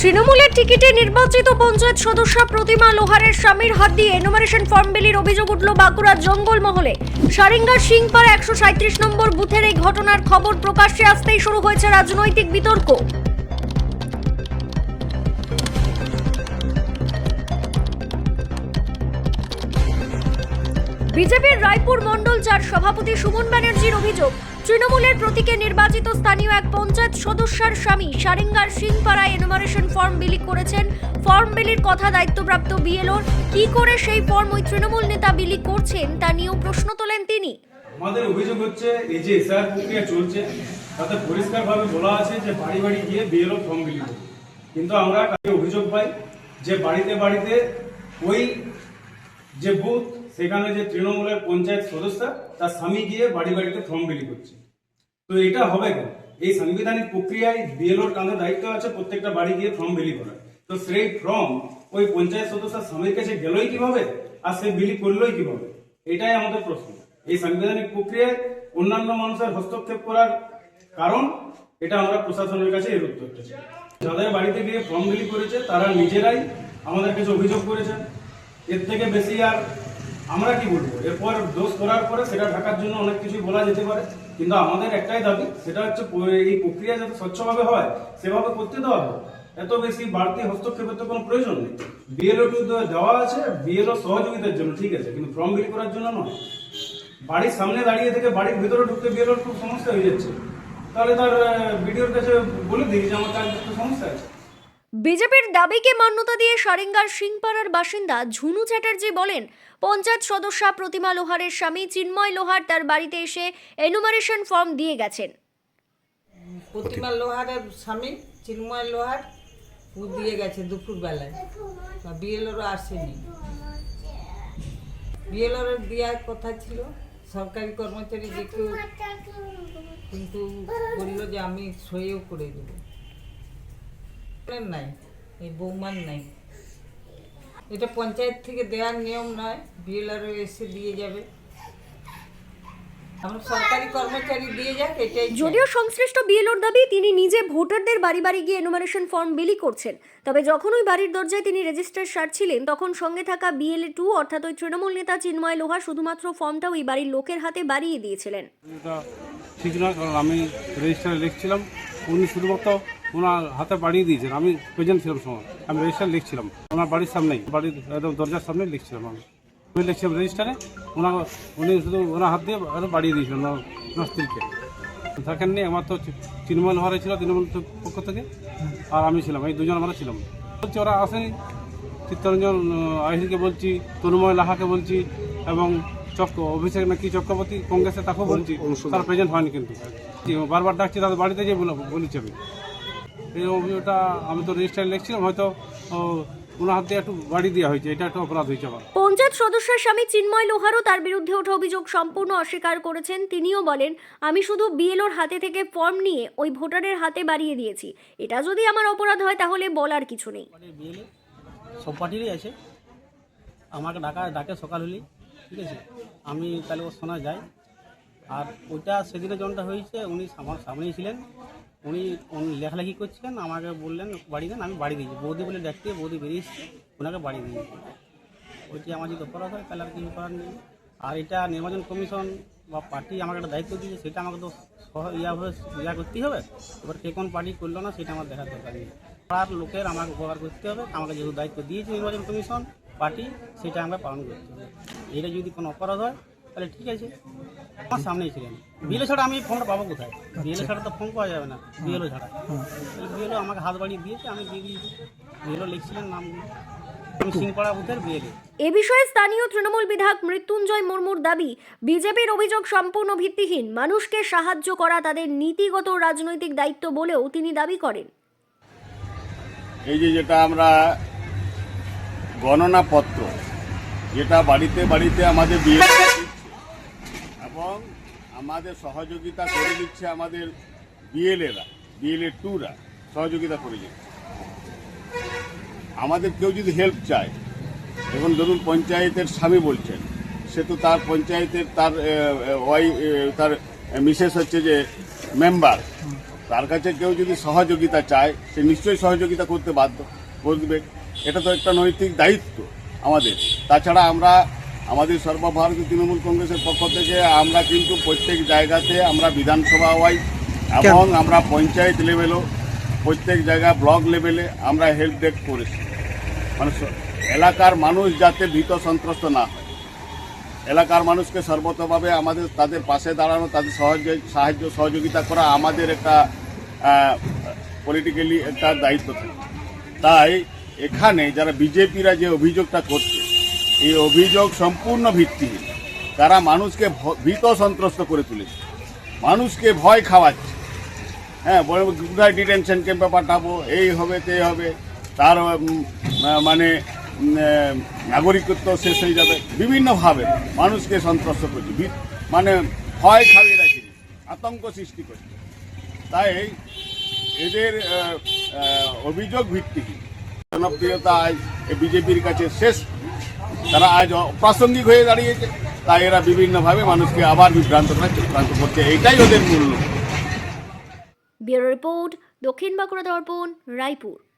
তৃণমূলের টিকিটে নির্বাচিত পঞ্চায়েত সদস্য প্রতিমা লোহারের স্বামীর হাত দিয়ে এনুমারেশন ফর্ম বিলির অভিযোগ উঠল বাঁকুড়ার জঙ্গলমহলে সারিঙ্গা সিংপাড়া একশো সাঁত্রিশ নম্বর বুথের এই ঘটনার খবর প্রকাশ্যে আসতেই শুরু হয়েছে রাজনৈতিক বিতর্ক। বিজেপির রায়পুর মণ্ডল চার সভাপতি সুমন ব্যানার্জির অভিযোগ, তৃণমূলের প্রতীকে নির্বাচিত স্থানীয় এক পঞ্চায়েত সদস্যার স্বামী সারেঙ্গার সিংপাড়ায় এনুমারেশন ফর্ম বিলি করেছেন। ফর্ম বিলির কথা দায়িত্বপ্রাপ্ত বিএলওর, কি করে সেই ফর্ম ওই তৃণমূল নেতা বিলি করছেন তা নিয়েও প্রশ্ন তোলেন তিনি। আমাদের অভিযোগ হচ্ছে, এই যে এসআর প্রক্রিয়া চলছে, তাতে পরিষ্কারভাবে বলা আছে যে বাড়ি বাড়ি গিয়ে বিএলও ফর্ম বিলি করবে। কিন্তু আমরা অভিযোগ পাই যে বাড়িতে বাড়িতে ওই যে বুথ সেখানে যে তৃণমূলের পঞ্চায়েত সদস্য, তার স্বামী গিয়ে বাড়ি বাড়িতে ফর্ম বিলি করছে। তো এটা হবে কেন? এই সাংবিধানিক প্রক্রিয়ায় বিএলওর কাঁধে দায়িত্ব আছে প্রত্যেকটা বাড়ি গিয়ে ফর্ম বিলি করা তো সেই ফর্ম ওই পঞ্চায়েত সদস্যের স্বামীর কাছে গেলই কীভাবে? আর সে বিলি করলোই কীভাবে? এটাই আমাদের প্রশ্ন। এই সাংবিধানিক প্রক্রিয়ায় অন্যান্য মানুষের হস্তক্ষেপ করার কারণ, এটা আমরা প্রশাসনের কাছে এর উত্তরটা চাই। যাদের বাড়িতে গিয়ে ফর্ম বিলি করেছে, তারা নিজেরাই আমাদের কাছে অভিযোগ করেছেন। এর থেকে বেশি আর আমরা কি বলব? এরপর দোষ করার পরে সেটা ঢাকার জন্য অনেক কিছু বলা যেতে পারে। কিন্তু আমাদের একটাই দাবি, সেটা হচ্ছে এই প্রক্রিয়া যাতে স্বচ্ছভাবে হয়, সেভাবে করতে দেওয়া হবে এত বেশি বাড়তি হস্তক্ষেপের তো কোনো প্রয়োজন নেই। বিএলও টু দেওয়া আছে বিএলও সহযোগিতার জন্য, ঠিক আছে, কিন্তু ফর্ম বিল করার জন্য নয়। বাড়ির সামনে দাঁড়িয়ে থেকে বাড়ির ভিতরে ঢুকতে বিএলওর খুব সমস্যা হয়ে যাচ্ছে। তাহলে তার ভিডিওর কাছে বলে দিই যে আমার কাজ সমস্যা আছে। বিজেপির দাবিকে মান্যতা দিয়ে সারেঙ্গার সিংপাড়ার বাসিন্দা ঝুনু চ্যাটার্জি বলেন, পঞ্চায়েত সদস্যা প্রতিমা লোহারের স্বামী চিন্ময় লোহার তার বাড়িতে এসে এনুমারেশন ফর্ম দিয়ে গেছেন। প্রতিমা লোহারের স্বামী চিন্ময় লোহার ও দিয়ে গেছে দুপুর বেলায় বিএলওরও আসেনি। বিএলওর দেওয়ার কথা ছিল, সরকারি কর্মচারী যে কিন্তু বলল যে আমি সইও করে দেবো। নাই এই বৌমার নাই। এটা পঞ্চায়েত থেকে দেওয়ার নিয়ম নয় বিএলআর এসে দিয়ে যাবে। সরকারি কর্মচারী দিয়ে যাক এটাই চাই। যদিও সংশ্লিষ্ট বিএলওর দাবি তিনি নিজে ভোটারদের বাড়ি বাড়ি গিয়ে এনুমারেশন ফর্ম বিলি করছেন। তবে যখন ওই বাড়ির দরজায় তিনি রেজিস্টার সারছিলেন তখন সঙ্গে থাকা বিএলএ টু অর্থাৎ ওই তৃণমূল নেতা চিন্ময় লোহা শুধুমাত্র ফর্মটা ওই বাড়ির লোকের হাতে বাড়িয়ে দিয়েছিলেন। ঠিক না কারণ আমি রেজিস্টারে লিখছিলাম। উনি শুধুমাত্র ওনার হাতে বাড়িয়ে দিয়েছেন। আমি প্রেজেন্ট ছিলাম সময়। আমি রেজিস্টার লিখছিলাম। ওনার বাড়ির সামনেই বাড়ির একদম দরজার সামনে লিখছিলাম আমি। আমি লিখছিলাম রেজিস্টারে ওনার উনি শুধু ওনার হাত দিয়ে বাড়িয়ে দিয়েছিলেন ওনার ওনার স্ত্রীকে থাকেননি আমার তো তৃণমূল লোহারে ছিল তৃণমূল পক্ষ থেকে। আর আমি ছিলাম এই দুজন আমরা ছিলাম। বলছি ওরা আসেনি। চিত্তরঞ্জন আইসিকে বলছি তনুময় লাহাকে বলছি এবং চক্র অভিষেক নাকি চক্রবর্তী কংগ্রেসে তাকেও বলছি। তারা প্রেজেন্ট হয়নি কিন্তু। বারবার ডাকছি তাদের বাড়িতে যে বলেছি আমি। এই অভিযোগটা আমি তো রেজিস্টার লিখছিলাম হয়তো ও, ওনার হাত একটু বাড়ি দেওয়া হয়েছে এটা একটা অপরাধ হয়েছে আমার। পঞ্চায়েত সদস্যের স্বামী চিন্ময় লোহারও তার বিরুদ্ধে ওঠা অভিযোগ সম্পূর্ণ অস্বীকার করেছেন। তিনিও বলেন আমি শুধু বিএলওর হাতে থেকে ফর্ম নিয়ে ওই ভোটারের হাতে বাড়িয়ে দিয়েছি। এটা যদি আমার অপরাধ হয় তাহলে বলার কিছু নেই। পার্টির সব পার্টিরই আছে। আমাকে ডাকা ডাকে সকাল হলেই ঠিক আছে? আমি তাহলে ওর শোনা যাই আর ওইটা সেদিনে যখনটা হয়েছে উনি আমার সামনেই ছিলেন। উনি উনি লেখালেখি করছিলেন, আমাকে বললেন, বাড়ি দেন আমি বাড়ি দিয়েছি বৌদি বলে ডাকতে, বৌদি বেরিয়ে এসছে, ওনাকে বাড়ি দিয়েছি ওইটি আমার যদি অপরাধ হয়, তাহলে আর কিছু করার নেই? আর এটা নির্বাচন কমিশন বা পার্টি আমাকে একটা দায়িত্ব দিয়েছে, সেটা আমাকে তো ইয়াভাবে ইয়া করতেই হবে। এবার কে কোন পার্টি করল না, সেটা আমার দেখার দরকার নেই। পাড়ার লোকের আমাকে উপকার করতে হবে, আমাকে যেহেতু দায়িত্ব দিয়েছে নির্বাচন কমিশন, পার্টি, সেটা আমাকে পালন করতে হবে। এটা যদি কোনো অপরাধ হয়, তাহলে ঠিক আছে। আমার সামনেই ছিলেন। বিএলও ছাড়া আমি ফোনটা পাবো কোথায়? বিএলও ছাড়া তো ফোন পাওয়া যাবে না বিএলও ছাড়া। বিএলও আমাকে হাত বাড়িয়ে দিয়েছে আমি দিয়ে দিয়েছি। বিএলও লিখছিলেন এ বিষয়ে স্থানীয় তৃণমূল বিধায়ক মৃত্যুঞ্জয় মুর্মুর দাবি বিজেপির অভিযোগ সম্পূর্ণ ভিত্তিহীন মানুষকে সাহায্য করা তাদের নীতিগত রাজনৈতিক দায়িত্ব বলেও তিনি দাবি করেন। এই যে যেটা আমরা গণনাপত্র যেটা বাড়িতে বাড়িতে আমাদের বিয়ে এবং আমাদের সহযোগিতা করে দিচ্ছে আমাদের বিএলএরা, বিএলএ টুরা সহযোগিতা করে দিচ্ছে। আমাদের কেউ যদি হেল্প চায় এখন ধরুন পঞ্চায়েতের স্বামী বলছেন, সে তো তার পঞ্চায়েতের তার ওয়াই তার মিসেস হচ্ছে যে মেম্বার তার কাছে কেউ যদি সহযোগিতা চায়, সে নিশ্চয়ই সহযোগিতা করতে বাধ্য করবে। এটা তো একটা নৈতিক দায়িত্ব আমাদের। তাছাড়া আমরা আমাদের সর্বভারতীয় তৃণমূল কংগ্রেসের পক্ষ থেকে আমরা কিন্তু প্রত্যেক জায়গাতে আমরা বিধানসভা ওয়াইজ এবং আমরা পঞ্চায়েত লেভেলও প্রত্যেক জায়গায় ব্লক লেভেলে আমরা হেল্প ডেস্ক করেছি। মানে এলাকার মানুষ যাতে ভীত সন্ত্রস্ত না হয়। এলাকার মানুষকে সর্বতভাবে আমাদের তাদের পাশে দাঁড়ানো তাদের সহজ সাহায্য সহযোগিতা করা আমাদের একটা পলিটিক্যালি একটা দায়িত্ব থাকে। তাই এখানে যারা বিজেপিরা যে অভিযোগটা করছে এই অভিযোগ সম্পূর্ণ ভিত্তিহীন। তারা মানুষকে ভীত সন্ত্রস্ত করে তুলেছে। মানুষকে ভয় খাওয়াচ্ছে। হ্যাঁ বলে কোথায় ডিটেনশন ক্যাম্পে পাঠাবো, এই হবে, তে হবে, তার মানে নাগরিকত্ব শেষ হয়ে যাবে। বিভিন্নভাবে মানুষকে সন্ত্রস্ত করছে। মানে ভয় খাইয়ে রাখি আতঙ্ক সৃষ্টি করছে। তাই এদের অভিযোগ ভিত্তিহীন। জনপ্রিয়তা আজ বিজেপির কাছে শেষ। তারা আজ অপ্রাসঙ্গিক হয়ে দাঁড়িয়েছে। তাই এরা বিভিন্নভাবে মানুষকে আবার বিভ্রান্ত করার চক্রান্ত করছে। এটাই ওদের মূল্য। ব্যুরো রিপোর্ট দক্ষিণ বাঁকুড়া দর্পণ, রায়পুর।